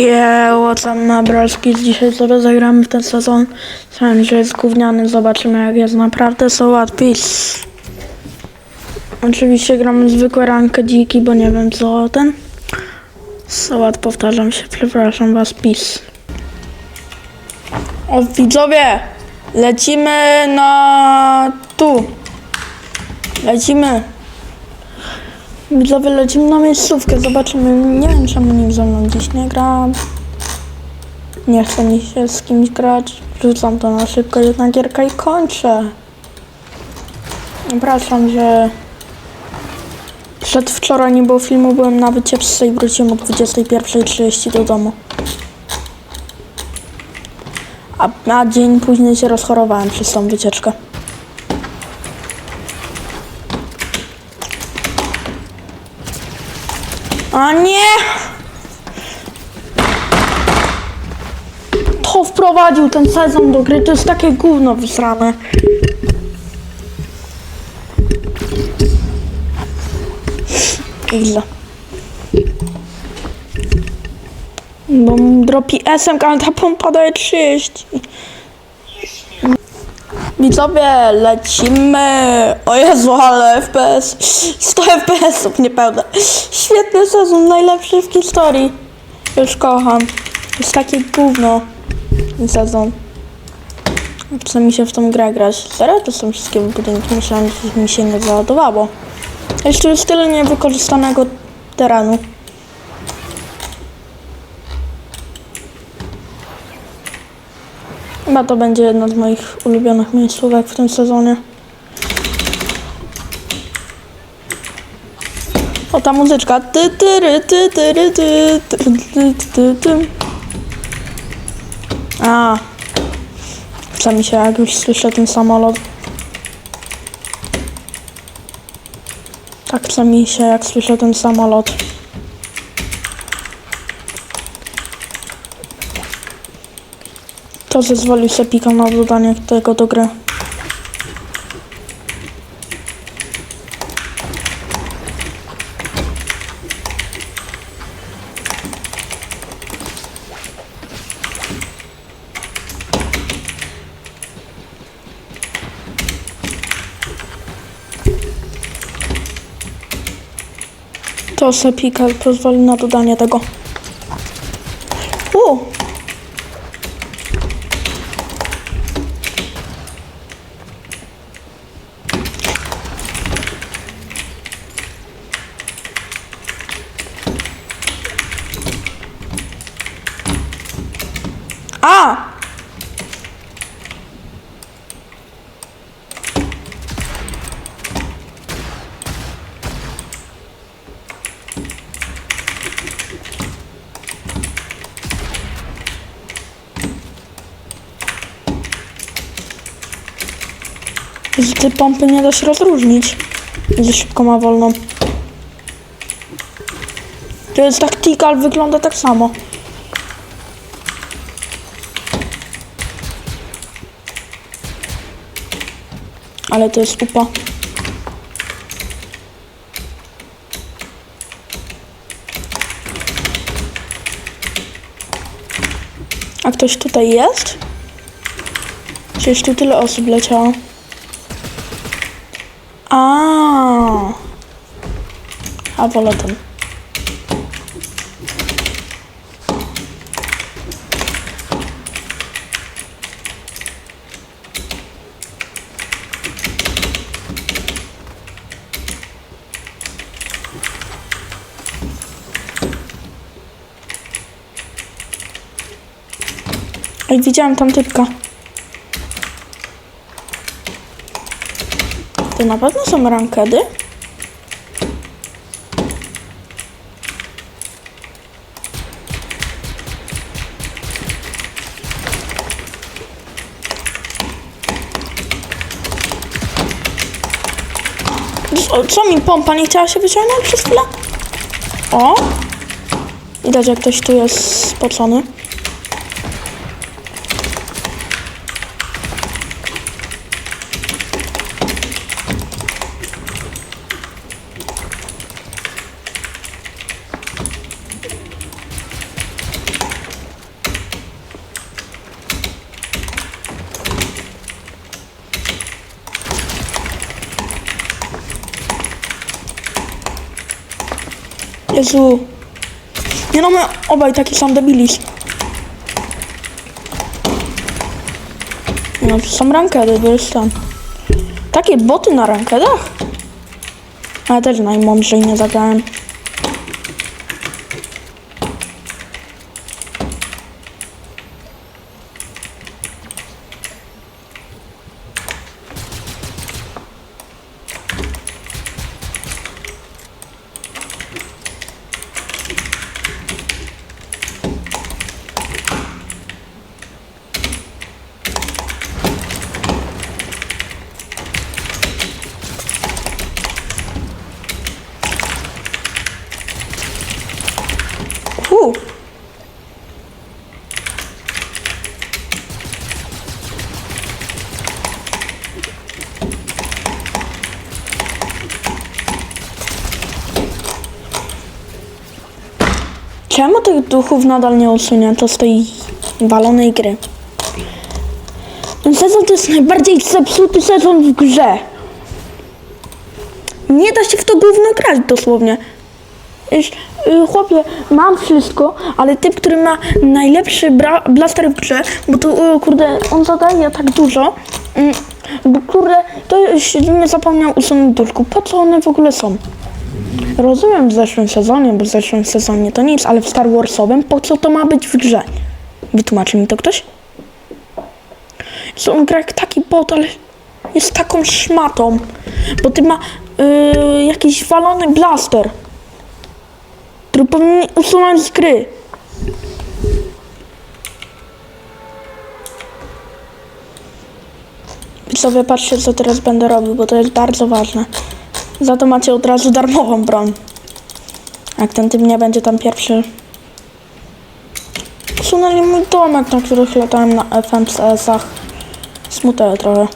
Yeah, tam na Bralski dzisiaj sobie zagramy w ten sezon. Słyszałem, że jest gówniany, zobaczymy jak jest naprawdę so what peace. Oczywiście gramy zwykłe rankę dziki, bo nie wiem co ten. So what, powtarzam się, przepraszam was, peace. O widzowie, lecimy na tu. Lecimy. Widzowie, lecimy na miejscówkę, zobaczymy. Nie wiem, czemu nikt ze mną dziś nie gra. Nie chcę mi się z kimś grać. Rzucam to na szybko, jedna gierka i kończę. Przepraszam, że przedwczoraj nie było filmu, byłem na wycieczce i wróciłem o 21.30 do domu. A na dzień później się rozchorowałem przez tą wycieczkę. A nie! To wprowadził ten sezon do gry, to jest takie gówno wysrane. Ile? Bo dropi SMK, ale ta pompa daje 30. Widzowie, lecimy. O Jezu, ale FPS. 100 FPS-ów niepełne. Świetny sezon, najlepszy w historii. Już kocham. Jest takie gówno. Sezon. Chce mi się w tą grę grać. Serio? To są wszystkie budynki. Myślałem, że mi się nie załadowało. Jeszcze jest tyle niewykorzystanego terenu. Chyba to będzie jedna z moich ulubionych miejscówek w tym sezonie. O, ta muzyczka. Ty, ty, ty, ty, ty, ty, ty, ty, ty. A. Chce mi się, jak już słyszę ten samolot. Tak chce mi się, jak słyszę ten samolot. To zezwolił sobie pika na dodanie tego do gry. To sobie pika pozwoli na dodanie tego. U! A! Z tej pompy nie da się rozróżnić. Za szybko ma wolną. To jest taktikal, wygląda tak samo. Ale to jest upa. A ktoś tutaj jest? Przecież tu tyle osób leciało. A. A wolę ten. Ej, widziałam tam typka. To na pewno są rankedy? Co, mi pompa nie chciała się wyciągnąć przez chwilę? O! Widać, jak ktoś tu jest spocony. Jezu. Nie no, my obaj taki sam debilis. No, to są rankedy, jest tam. Takie boty na rankedach? Ale też najmądrzej nie zagrałem. Czemu tych duchów nadal nie usunięto z tej walonej gry? Ten sezon to jest najbardziej zepsuty sezon w grze. Nie da się w to gówno grać dosłownie. Y, chłopie, mam wszystko, ale typ, który ma najlepszy blaster w grze, bo to, y, kurde, on zadaje tak dużo, mm, bo kurde, to się nie zapomniał usunąć duszku. Po co one w ogóle są? Rozumiem w zeszłym sezonie, bo w zeszłym sezonie to nic, ale w Star Warsowym po co to ma być w grze? Wytłumaczy mi to ktoś? Co on gra jak taki bot, ale jest taką szmatą, bo ty ma y, jakiś walony blaster który powinien usunąć z gry. Widzowie, patrzcie co teraz będę robił, bo to jest bardzo ważne. Za to macie od razu darmową broń. Jak ten typ nie będzie tam pierwszy. Usunęli mój domek, na których latałem na FMCS-ach. Smutne trochę.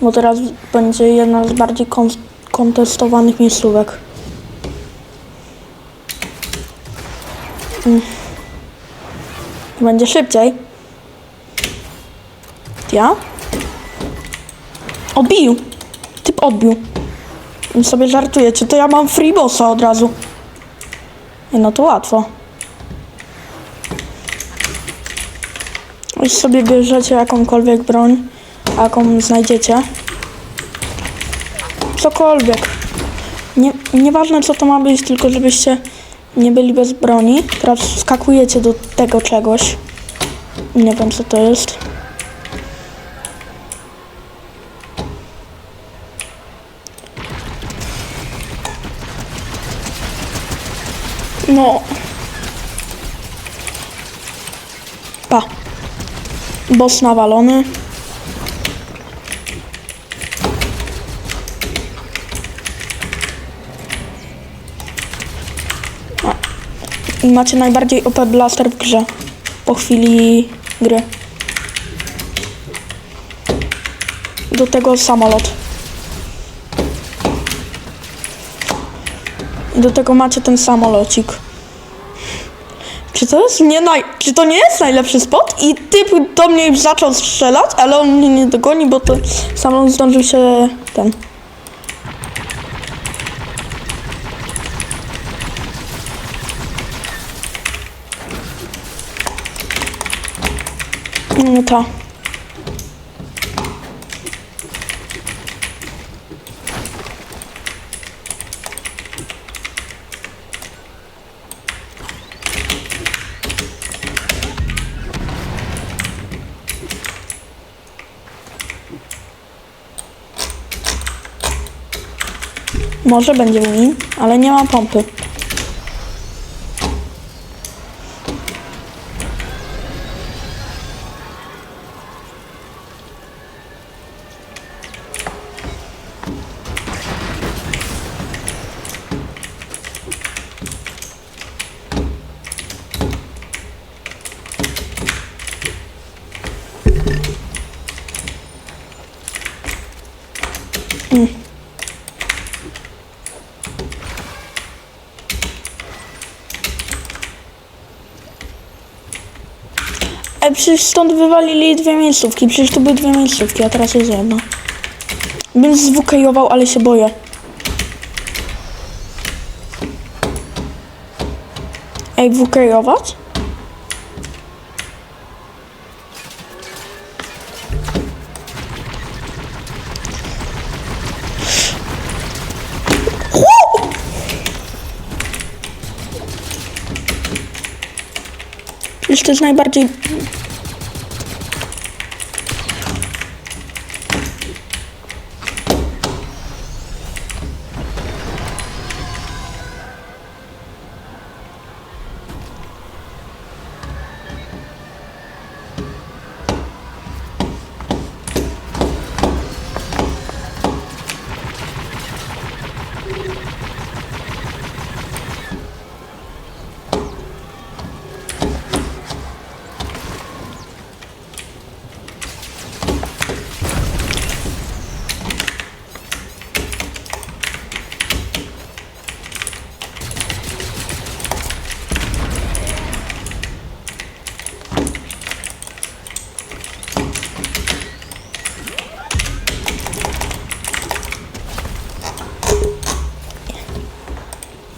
Bo teraz będzie jedna z bardziej kon kontestowanych miejscówek. Będzie szybciej. Ja? Odbił. Typ odbił. I sobie żartujecie, to ja mam free bossa od razu. No to łatwo. Już sobie bierzecie jakąkolwiek broń, jaką znajdziecie. Cokolwiek. Nie, nieważne co to ma być, tylko żebyście nie byli bez broni. Teraz skakujecie do tego czegoś. Nie wiem co to jest. No. Pa. Boss nawalony. I macie najbardziej OP blaster w grze. Po chwili gry. Do tego samolot. Do tego macie ten samolocik. Czy to jest nie naj... Czy to nie jest najlepszy spot? I typ do mnie już zaczął strzelać, ale on mnie nie dogoni, bo to samolot zdążył się ten... No to. Może będzie win, ale nie ma pompy. ale przecież stąd wywalili dwie miejscówki. Przecież tu były dwie miejscówki, a teraz jest jedna. Bym zwukejował, ale się boję. Ej, wukejować? Przecież to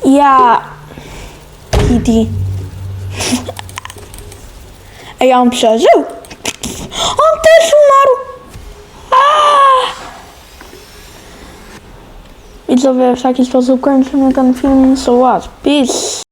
jest najbardziej... Ja... Idi. Ej, a on przeżył? On też umarł! Aaa! Widzowie, w taki sposób kończymy ten film. So what? Peace!